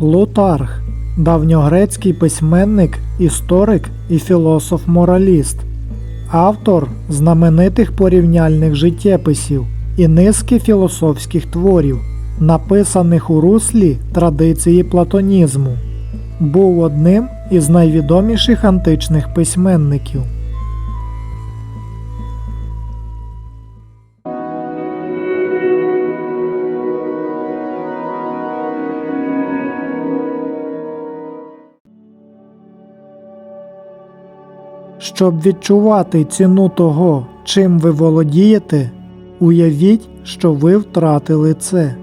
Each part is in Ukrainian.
Плутарх давньогрецький письменник, історик і філософ-мораліст, автор знаменитих порівняльних життєписів і низки філософських творів, написаних у руслі традиції платонізму, був одним із найвідоміших античних письменників. Щоб відчувати ціну того, чим ви володієте, уявіть, що ви втратили це.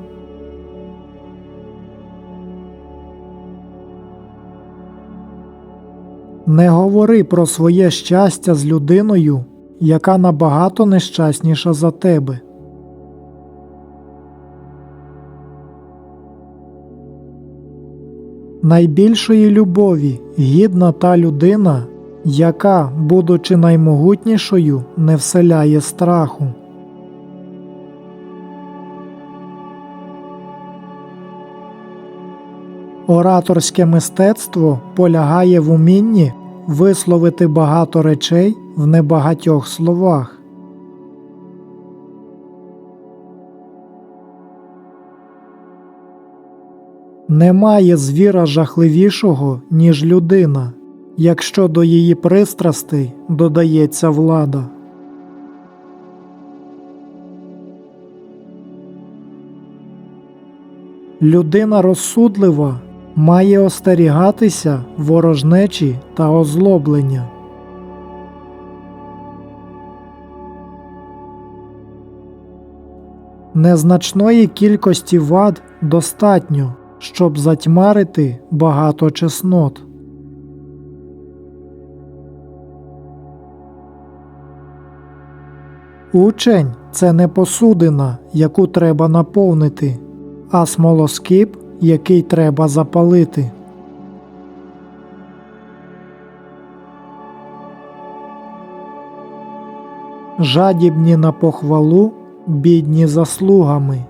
Не говори про своє щастя з людиною, яка набагато нещасніша за тебе. Найбільшої любові гідна та людина, яка, будучи наймогутнішою, не вселяє страху. Ораторське мистецтво полягає в умінні висловити багато речей в небагатьох словах. Немає звіра жахливішого, ніж людина, якщо до її пристрастей додається влада. Людина розсудлива має остерігатися ворожнечі та озлоблення. Незначної кількості вад достатньо, щоб затьмарити багато чеснот. Учень це не посудина, яку треба наповнити, а смолоскип, який треба запалити. Жадібні на похвалу, бідні заслугами.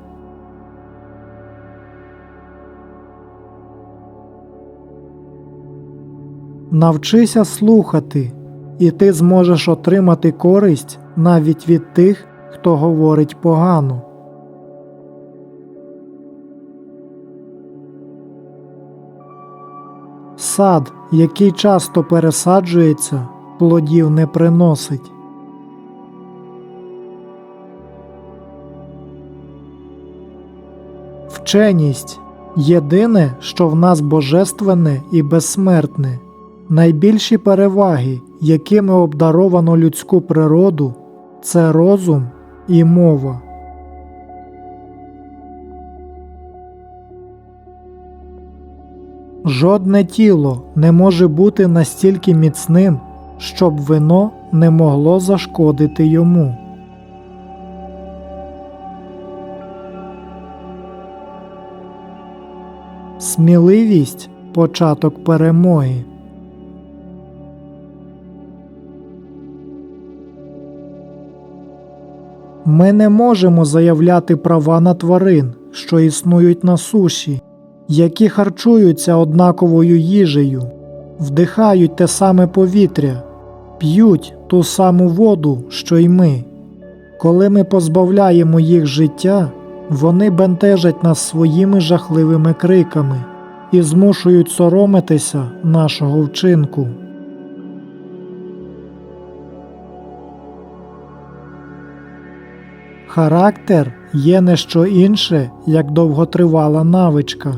Навчися слухати, і ти зможеш отримати користь навіть від тих, хто говорить погано. Сад, який часто пересаджується, плодів не приносить. Вченість єдине, що в нас божественне і безсмертне. Найбільші переваги, якими обдаровано людську природу, це розум і мова. Жодне тіло не може бути настільки міцним, щоб вино не могло зашкодити йому. Сміливість початок перемоги. Ми не можемо заявляти права на тварин, що існують на суші, які харчуються однаковою їжею, вдихають те саме повітря, п'ють ту саму воду, що й ми. Коли ми позбавляємо їх життя, вони бентежать нас своїми жахливими криками і змушують соромитися нашого вчинку. Характер є не що інше, як довготривала навичка.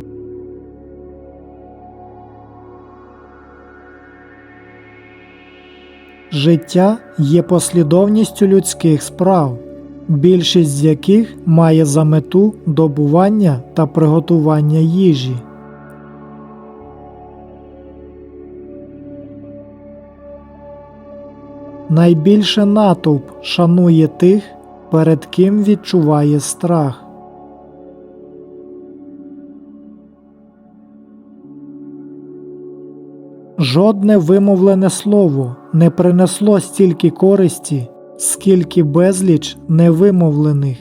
Життя є послідовністю людських справ, більшість з яких має за мету добування та приготування їжі. Найбільше натовп шанує тих, перед ким відчуває страх. Жодне вимовлене слово не принесло стільки користі, скільки безліч невимовлених.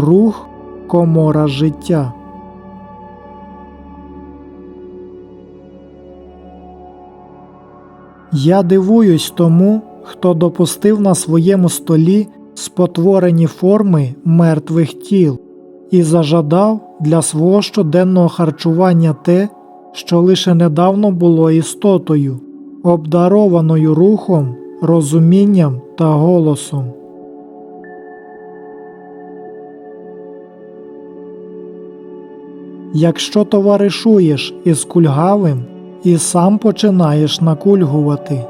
рух комора життя. Я дивуюсь тому, хто допустив на своєму столі спотворені форми мертвих тіл і зажадав для свого щоденного харчування те, що лише недавно було істотою, обдарованою рухом, розумінням та голосом. Якщо товаришуєш із кульгавим, і сам починаєш накульгувати.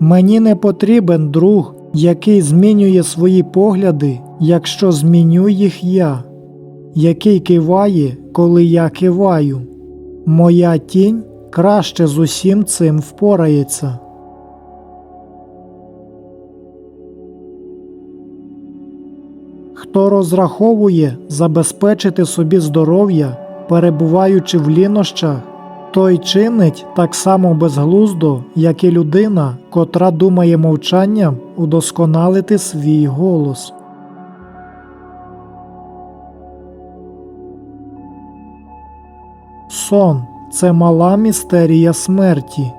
Мені не потрібен друг, який змінює свої погляди, якщо зміню їх я, який киває, коли я киваю. Моя тінь краще з усім цим впорається. Хто розраховує забезпечити собі здоров'я, перебуваючи в лінощах, той чинить так само безглуздо, як і людина, котра думає мовчанням удосконалити свій голос. Сон це мала містерія смерті.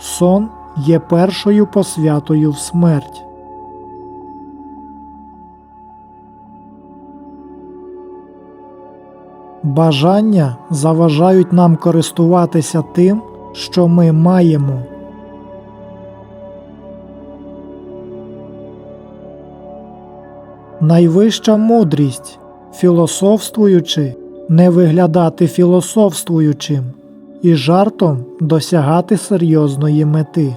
Сон є першою посвятою в смерть. Бажання заважають нам користуватися тим, що ми маємо. Найвища мудрість, філософствуючи, не виглядати філософствуючим і жартом досягати серйозної мети.